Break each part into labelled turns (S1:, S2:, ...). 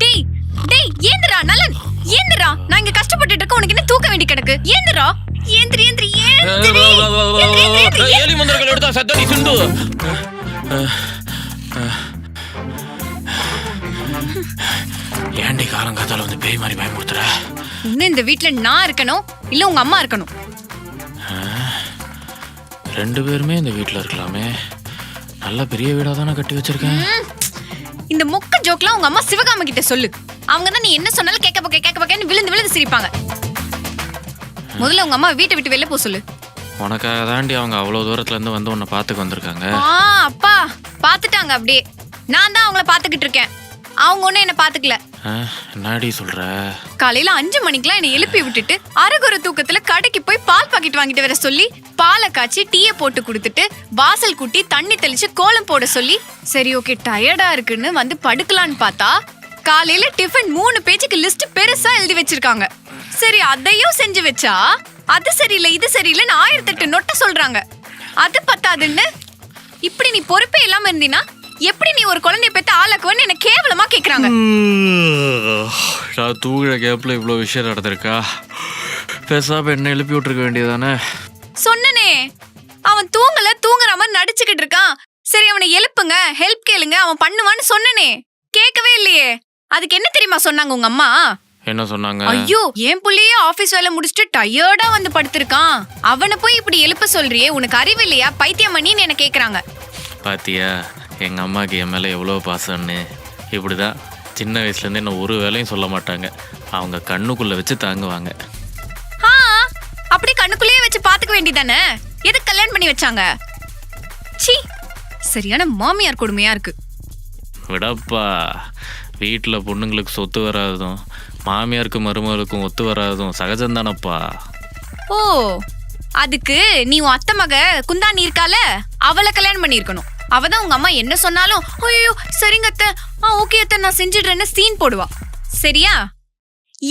S1: டேய் டேய் ஏந்திரா நலன். ஏந்திரா நான் இங்க கஷ்டப்பட்டுட்டு இருக்க உனக்கு என்ன தூக்க வேண்டி கிடக்கு? ஏந்திரா ஏந்திரி ஏந்திரி ஏந்திரி.
S2: எலி மந்திரங்கள் எடுத்தா சத்தடி சுண்டு ஏண்டி காலங்காத்தால வந்து பேய் மாதிரி பயமுறுத்துற?
S1: இன்னும் இந்த வீட்ல நான் இருக்கணும் இல்ல உங்க அம்மா இருக்கணும்?
S2: ரெண்டு பேருமே இந்த வீட்டில் இருக்கலாமே. நல்ல பெரிய வீடாக தானே கட்டி வச்சிருக்கேன்.
S1: இந்த மொக்க ஜோக்லாம் உங்க அம்மா சிவகாம கிட்ட சொல்லு. அவங்க தான் நீ என்ன சொன்னாலும் கேட்க போக்க கேட்க போக்கன்னு விழுந்து விழுந்து சிரிப்பாங்க. முதல்ல உங்க அம்மா வீட்டை விட்டு வெளில போக சொல்லு.
S2: உனக்காக தாண்டி அவங்க அவ்வளோ தூரத்துல இருந்து வந்து உன்னை பார்த்துக்க வந்திருக்காங்க.
S1: ஆ அப்பா பாத்துட்டாங்க அப்படியே. நான் தான் அவங்கள பாத்துக்கிட்டு இருக்கேன். அவங்க ஒண்ணும் என்ன பாத்துக்கல
S2: என்னடி சொல்ற?
S1: காலையில அஞ்சு மணிக்கெல்லாம் என்னை எழுப்பி விட்டுட்டு அரகுற தூக்கத்துல கடைக்கு போய் பால் பாக்கெட் வாங்கிட்டு வர சொல்லி பாலை காய்ச்சி டீயை போட்டு கொடுத்துட்டு வாசல் கூட்டி தண்ணி தெளிச்சு கோலம் போட சொல்லி சரி ஓகே டயர்டா இருக்குன்னு வந்து படுக்கலான்னு பார்த்தா காலையில டிஃபன் மூணு பேஜுக்கு லிஸ்ட் பெருசா எழுதி வச்சிருக்காங்க. சரி அதையும் செஞ்சு வச்சா அது சரியில்லை இது சரியில்லைன்னு ஆயிரத்தெட்டு நொட்ட சொல்றாங்க. அது பத்தாதுன்னு இப்படி நீ பொறுப்பே இல்லாம இருந்தீனா எப்படி நீ ஒரு குழந்தைய பெத்து ஆளாக்குவன்னு என்ன கேவலமா கேக்குறாங்க?
S2: நான் தூங்குற கேப்பில் இவ்வளோ விஷயம் நடந்திருக்கா? பேசாம என்ன எழுப்பி விட்டுருக்க வேண்டியதானே
S1: சொன்னனே. அவன் தூங்கல தூங்குற மாதிரி நடிச்சுக்கிட்டு இருக்கான். சரி அவனை எழுப்புங்க ஹெல்ப் கேளுங்க அவன் பண்ணுவான்னு சொன்னனே. கேட்கவே இல்லையே. அதுக்கு என்ன தெரியுமா சொன்னாங்க உங்க அம்மா?
S2: என்ன சொன்னாங்க?
S1: ஐயோ என் புள்ளையே ஆபீஸ் வேலை முடிச்சுட்டு டயர்டா வந்து படுத்திருக்கான். அவனை போய் இப்படி எழுப்ப சொல்றியே உனக்கு அறிவு இல்லையா? பைத்தியம் பண்ணின்னு என்ன கேக்குறாங்க.
S2: பாத்தியா? எங்க அம்மாக்கு என் மேல எவ்வளோ பாசம்னு. இப்படிதான் சின்ன வயசுலேருந்து என்ன ஒரு வேலையும் சொல்ல மாட்டாங்க. அவங்க கண்ணுக்குள்ள வச்சு தாங்குவாங்க.
S1: அப்படி கண்ணுக்குள்ளேயே வச்சு பாத்துக்க வேண்டியதானே? எதுக்கு கல்யாணம் பண்ணி வச்சாங்க? சீ சரியான மாமியார் கொடுமையா இருக்கு.
S2: விடப்பா வீட்டில் பொண்ணுங்களுக்கு சொத்து வராததும் மாமியாருக்கு மருமகளுக்கும் ஒத்து வராததும் சகஜம்தானப்பா
S1: ஓ அதுக்கு நீ உன் அத்தை மக குந்தாணி இருக்கால அவளை கல்யாணம் பண்ணியிருக்கணும். அவ தான் உங்க அம்மா என்ன சொன்னாலும் ஐயோ சரிங்க அத்தை. ஆ ஓகே அத்தை நான் செஞ்சிடுறேன்னு சீன் போடுவா. சரியா?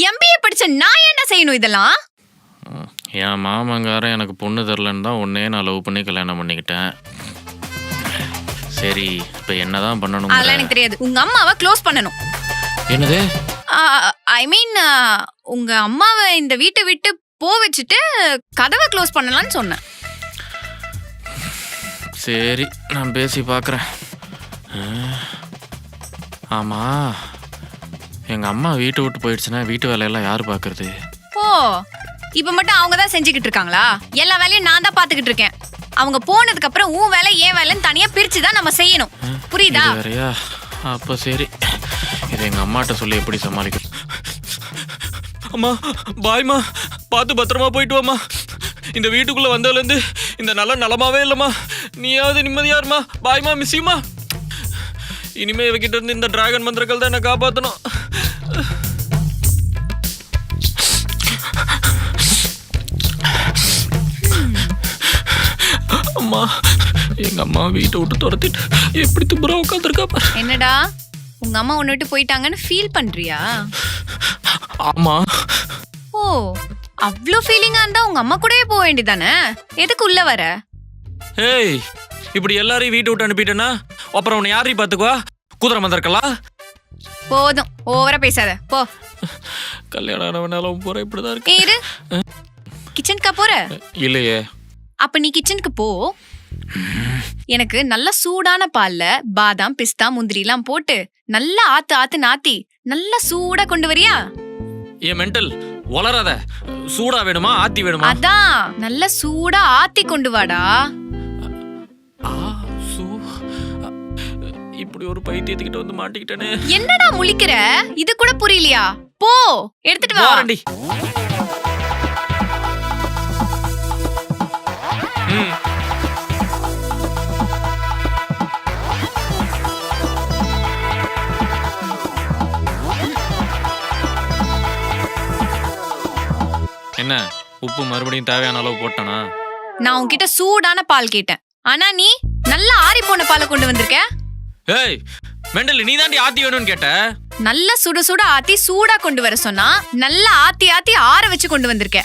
S1: எம்பிஏ படிச்ச நான் என்ன செய்யணும் இதெல்லாம்?
S2: என் மாமங்காரன் எனக்கு பொண்ணு தரலன்னு தான் உன்னே நான் லவ் பண்ணி கல்யாணம் பண்ணிக்கிட்டேன். சரி இப்போ என்னதான் பண்ணணும்
S1: அதெல்லாம் எனக்கு தெரியாது. உங்க அம்மாவை க்ளோஸ் பண்ணணும்.
S2: என்னது?
S1: ஐ மீன் உங்க அம்மாவை இந்த வீட்டை விட்டு போ வச்சுட்டு கதவை க்ளோஸ் பண்ணலாம்னு சொன்னேன்.
S2: சரி நான் பேசி பார்க்குறேன். ஆமாம் எங்கள் அம்மா வீட்டை விட்டு போயிடுச்சுன்னா வீட்டு வேலையெல்லாம் யார் பார்க்கறது?
S1: ஓ இப்ப மட்டும் அவங்க தான் செஞ்சுக்கிட்டு இருக்காங்களா? எல்லா வேலையும் நான் தான் பாத்துக்கிட்டு இருக்கேன். அவங்க போனதுக்கு அப்புறம் உன் வேலை ஏன் வேலைன்னு தனியா பிரிச்சு தான் நம்ம செய்யணும். புரியுதா?
S2: வேறையா? அப்போ சரி. இதை எங்கள் அம்மாட்ட சொல்லி எப்படி சமாளிக்க அம்மா பாய்மா பார்த்து பத்திரமா போயிட்டு வாம்மா. இந்த வீட்டுக்குள்ள வந்ததுலேருந்து இந்த நல்ல நலமாவே இல்லைம்மா. நீயாவது நிம்மதியா இருமா. பாய்மா மிஸ்ஸியுமா இனிமே இவகிட்ட இருந்து இந்த டிராகன் மந்திரங்கள் தான் என்ன காப்பாற்றணும் அம்மா எங்க அம்மா வீட்டை விட்டு துரத்திட்டு எப்படி துப்புரா உட்காந்துருக்கா
S1: என்னடா? உங்க அம்மா உன்னை விட்டு போயிட்டாங்கன்னு ஃபீல் பண்றியா?
S2: ஆமா.
S1: ஓ. அவ்வளோ ஃபீலிங்கா இருந்தா உங்க அம்மா கூடவே போக வேண்டியதானே எதுக்கு உள்ள வர?
S2: ஏய் இப்படி எல்லாரையும் வீட்டை விட்டு அனுப்பிட்டேன்னா அப்புறம் உன்னை யாரையும் பார்த்துக்குவா? குதிரை மந்திருக்கலாம்
S1: போதும் ஓவரா பேசாத. போ.
S2: கல்யாணம் ஆனவனாலும் போற இப்படிதான் இருக்கு.
S1: இரு. கிச்சனுக்கா போற?
S2: இல்லையே.
S1: அப்ப நீ கிச்சனுக்கு போ. எனக்கு நல்ல சூடான பால்ல பாதாம் பிஸ்தா முந்திரிலாம் போட்டு நல்லா ஆத்து ஆத்து நாத்தி நல்லா சூடா கொண்டு வரியா?
S2: ஏன் மென்டல் வளராத சூடா வேணுமா ஆத்தி வேணுமா?
S1: அதான் நல்ல சூடா ஆத்தி கொண்டு வாடா.
S2: இப்படி ஒரு பைத்தியத்துக்கிட்ட வந்து மாட்டிக்கிட்டேனே.
S1: என்னடா முழிக்கிற? இது கூட புரியலையா? போ எடுத்துட்டு வா.
S2: வாரண்டி. ம். என்ன? உப்பு மறுபடியும் தேவையான அளவு போட்டனா?
S1: நான் உன்கிட்ட சூடான பால் கேட்டேன். ஆனா நீ நல்லா ஆறி போன பாலை கொண்டு வந்திருக்க?
S2: ஏய் மெண்டல் நீ தாண்டி ஆத்தி வேணும்னு கேட்ட?
S1: நல்லா சுட சுட ஆத்தி சூடா கொண்டு வர சொன்னா நல்லா ஆத்தி ஆத்தி ஆற வச்சு கொண்டு வந்திருக்க.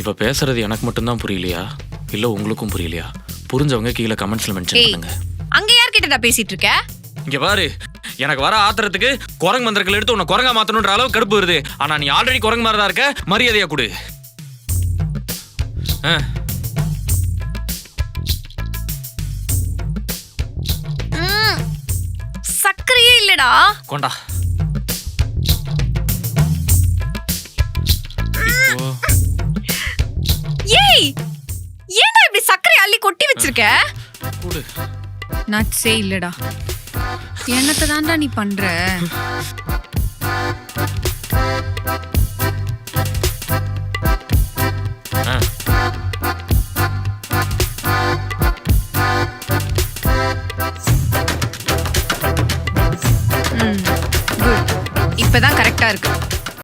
S2: இவ பேசுறது எனக்கு மட்டும்தான் புரியலையா? இல்ல உங்களுக்கும் புரியலையா? புரிஞ்சவங்க கீழே கமெண்ட்ஸ்ல மென்ஷன்
S1: ஏய்
S2: பண்ணுங்க.
S1: அங்க யார்கிட்டடா பேசிட்டு இருக்க?
S2: இங்க பாரு எனக்கு வர ஆத்திரத்துக்கு குரங்கு மந்திரங்கள் எடுத்து உன்னை குரங்கா மாத்தணுன்ற அளவு கடுப்பு வருது. ஆனா நீ ஆல்ரெடி குரங்கு மாதிரி தான் இருக்க மரியாதையா கொடு.
S1: சர்க்கரையே இல்லடா.
S2: கொண்டா.
S1: ஏய் ஏன்டா இப்படி சர்க்கரை அள்ளி கொட்டி வச்சிருக்க? நட்ஸே இல்லடா. என்னத்தை தான்டா நீ பண்ற? இப்பதான் கரெக்டா இருக்கு.